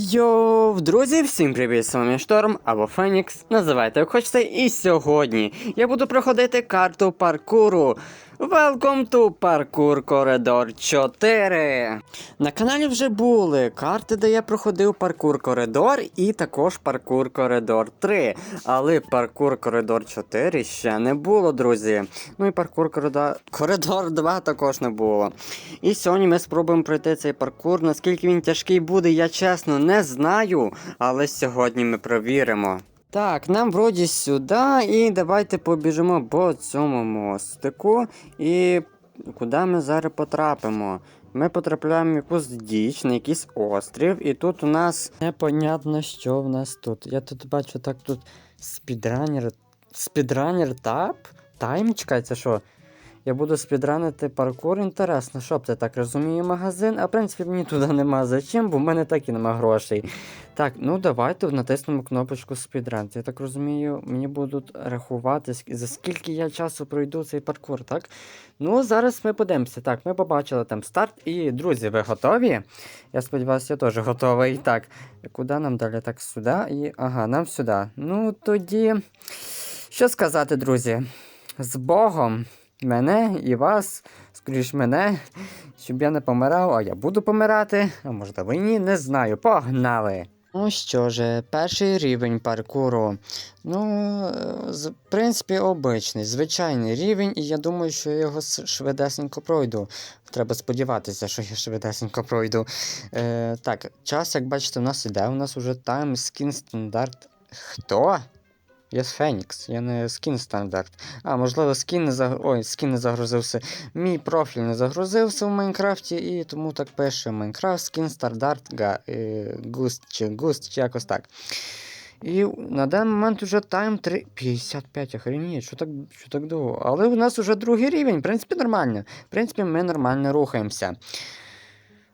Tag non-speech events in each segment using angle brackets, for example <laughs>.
Йоу, друзі, всім привіт, з вами Шторм або Фенікс, називайте як хочете. І сьогодні я буду проходити карту паркуру. Welcome to Parkour Corridor 4. На каналі вже були карти, де я проходив паркур коридор і також паркур коридор 3. Але паркур коридор 4 ще не було, друзі. Ну і паркур коридор, коридор 2 також не було. І сьогодні ми спробуємо пройти цей паркур. Наскільки він тяжкий буде, я чесно не знаю. Але сьогодні ми провіримо. Так, нам вроді сюди, і давайте побіжимо по цьому мостику. І куди ми зараз потрапимо? Ми потрапляємо в якусь діч, на якийсь острів, і тут у нас непонятно, що в нас тут. Я тут бачу так тут спідранер. Спідранер тап? Тайм? Чекай, це що? Я буду спідранити паркур, інтересно, що це так розумію, магазин. А в принципі мені туди нема за чим, бо в мене так і нема грошей. Так, ну давайте натиснемо кнопочку спідран. Я так розумію, мені будуть рахувати, за скільки я часу пройду цей паркур, так? Ну, зараз ми подивимося. Так, ми побачили там старт. І, друзі, ви готові? Я сподіваюся, я теж готовий. Так, куди нам далі? Так, сюди і. Ага, нам сюди. Ну, тоді. Що сказати, друзі? З Богом! Мене і вас, скоріш мене, щоб я не помирав, а я буду помирати, а можливо і ні, не знаю. Погнали! Ну що ж, перший рівень паркуру. Ну, е, в принципі, обичний, звичайний рівень, і я думаю, що я його швидесенько пройду. Треба сподіватися, що я швидесенько пройду. Е, так, час, як бачите, у нас іде. У нас уже тайм скін стандарт. Хто? Я з Фенікс, я не скін стандарт. А, можливо, скін не заг... Ой, скін не загрузився. Мій профіль не загрузився в Майнкрафті, і тому так пише Майнкрафт скін стандарт е... Густ чи Густ, чи якось так. І на даний момент уже тайм 3... 55, охренеть, що так, що так довго. Але у нас уже другий рівень, в принципі, нормально. В принципі, ми нормально рухаємося.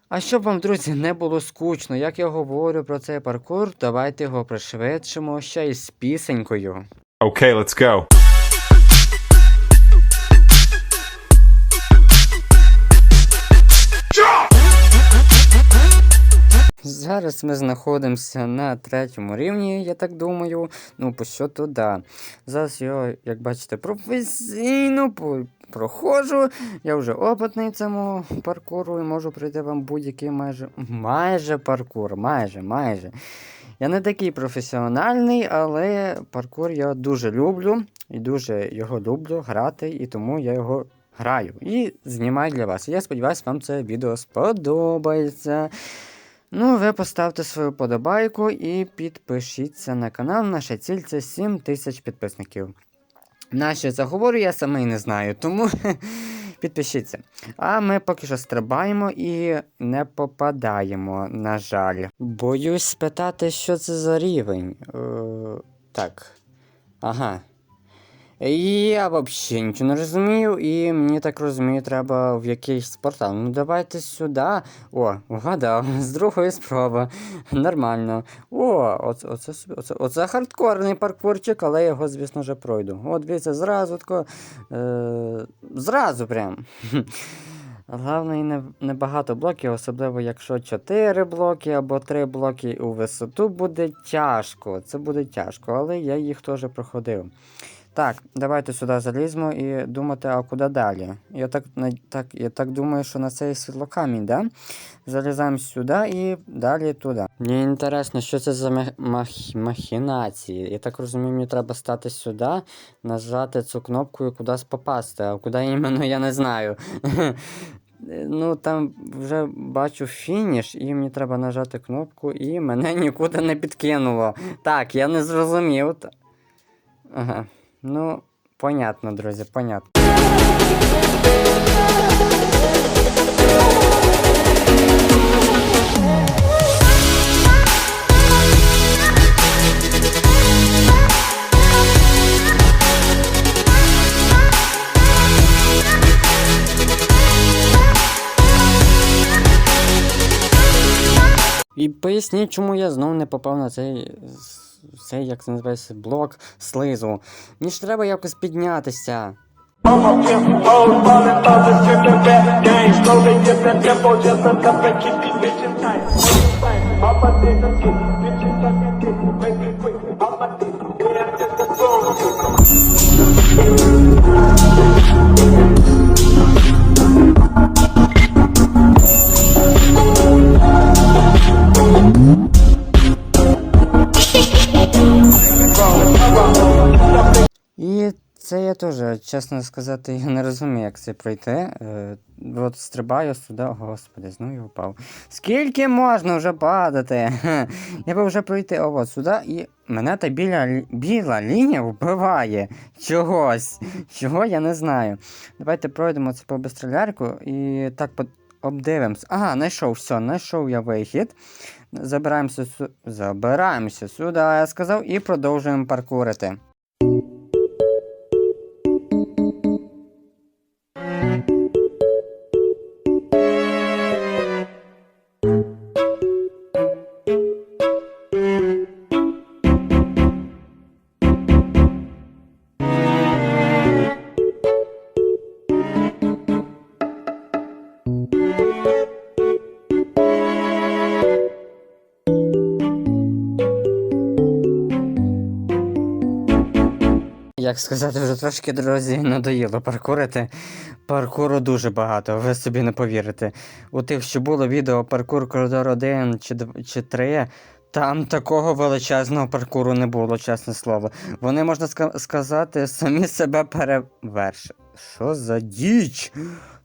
А щоб вам, друзі, не було скучно, як я говорю про цей паркур, давайте його пришвидшимо ще й з пісенькою. Okay, let's go. Зараз ми знаходимося на третьому рівні, я так думаю. Ну, по що туди. Зараз я, як бачите, професійно проходжу. Я вже опитний цьому паркуру і можу пройти вам будь-який майже майже паркур. Майже, майже. Я не такий професіональний, але паркур я дуже люблю і дуже його люблю грати, і тому я його граю і знімаю для вас. Я сподіваюся, вам це відео сподобається. Ну, ви поставте свою подобайку і підпишіться на канал. Наша ціль це 7 тисяч підписників. Наші говорю, я самий не знаю, тому <laughs> підпишіться. А ми поки що стрибаємо і не попадаємо, на жаль. Боюсь спитати, що це за рівень. Е, так. Ага. Я взагалі нічого не розумію, і мені так розумію, треба в якийсь портал. Ну давайте сюди. О, вгадав, <laughs> з другої спроби. Нормально. О, оце, оце, оце, оце хардкорний паркурчик, але я його, звісно, вже пройду. От дивіться, зразу тако. Е, зразу прям. <laughs> Головне, не, не багато блоків, особливо якщо 4 блоки або 3 блоки у висоту буде тяжко. Це буде тяжко, але я їх теж проходив. Так, давайте сюди заліземо і думати, а куди далі. Я так, так, я так думаю, що на цей світлокамінь, да? Залізаємо сюди і далі туди. Мені інтересно, що це за мах... мах- махінації. Я так розумію, мені треба стати сюди, нажати цю кнопку і кудись попасти. А куди іменно я не знаю. <laughs> Ну, там вже бачу фініш, і мені треба нажати кнопку, і мене нікуди не підкинуло. Так, я не зрозумів. Ага. Ну, понятно, друзі, понятно. І поясніть, чому я знову не попав на цей. Цей, як це називається, блок слизу. Мені ж треба якось піднятися. Це я теж, чесно сказати, <laughs> я не розумію, як це пройти. Е, от стрибаю сюди, господи, знову я впав. Скільки можна вже падати? <laughs> Я би вже пройти о, от сюди, і мене та біля, біла лінія вбиває чогось. <laughs> Чого я не знаю. Давайте пройдемо це по бистролярку і так по... обдивимось. Ага, знайшов, все, знайшов я вихід. Забираємося, сю... Забираємося сюди, я сказав, і продовжуємо паркурити. Як сказати, вже трошки друзі надоїло паркурити. Паркуру дуже багато, ви собі не повірите. У тих, що було відео паркур коридор 1 чи, чи 3, там такого величезного паркуру не було, чесне слово. Вони, можна ска- сказати, самі себе перевершили. Що за діч?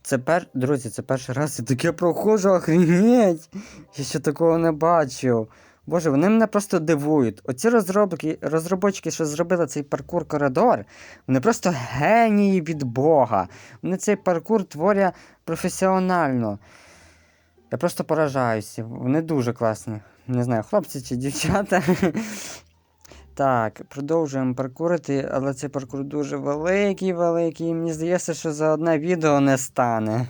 Це пер... Друзі, це перший раз я таке проходжу, охренеть! Я ще такого не бачив. Боже, вони мене просто дивують. Оці розробки, розробочки, що зробили цей паркур коридор, вони просто генії від Бога. Вони цей паркур творять професіонально. Я просто поражаюся. Вони дуже класні. Не знаю, хлопці чи дівчата. <laughs> Так, продовжуємо паркурити, але цей паркур дуже великий, великий. Мені здається, що за одне відео не стане.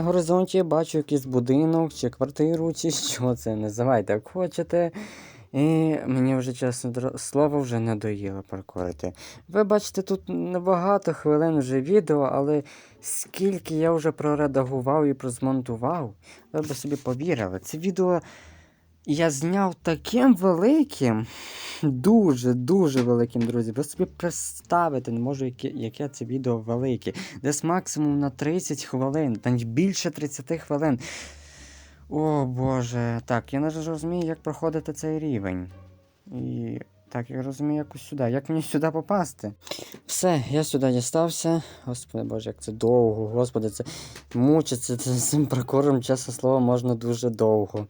На горизонті я бачу якийсь будинок чи квартиру, чи що це називайте, як хочете. І мені вже чесно слово вже надоїло паркурити. Ви бачите, тут небагато хвилин вже відео, але скільки я вже проредагував і прозмонтував, ви б собі повірили. Це відео я зняв таким великим, дуже, дуже великим, друзі. Ви собі представити не можу, яке, яке це відео велике. Десь максимум на 30 хвилин, та більше 30 хвилин. О Боже. Так, я не розумію, як проходити цей рівень. І так, я розумію, якось сюди. Як мені сюди попасти? Все, я сюди дістався. Господи Боже, як це довго. Господи, це мучиться з цим паркуром, чесне слово, можна дуже довго.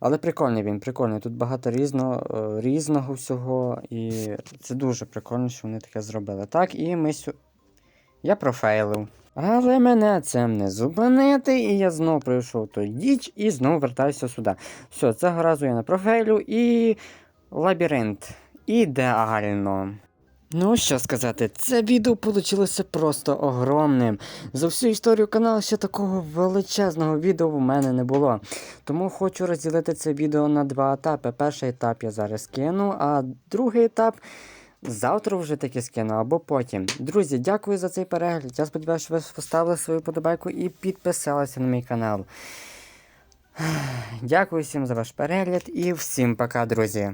Але прикольний він, прикольний. Тут багато різного, е, різного всього, і це дуже прикольно, що вони таке зробили. Так, і ми сю... Я профейлив. Але мене цим не зупинити, і я знов пройшов той діч і знову вертаюся сюди. Все, цього разу я на профейлю і лабіринт. Ідеально. Ну, що сказати, це відео вийшло просто огромним. За всю історію каналу ще такого величезного відео в мене не було. Тому хочу розділити це відео на два етапи. Перший етап я зараз кину, а другий етап завтра вже таки скину або потім. Друзі, дякую за цей перегляд. Я сподіваюся, що ви поставили свою подобайку і підписалися на мій канал. Дякую всім за ваш перегляд і всім пока, друзі.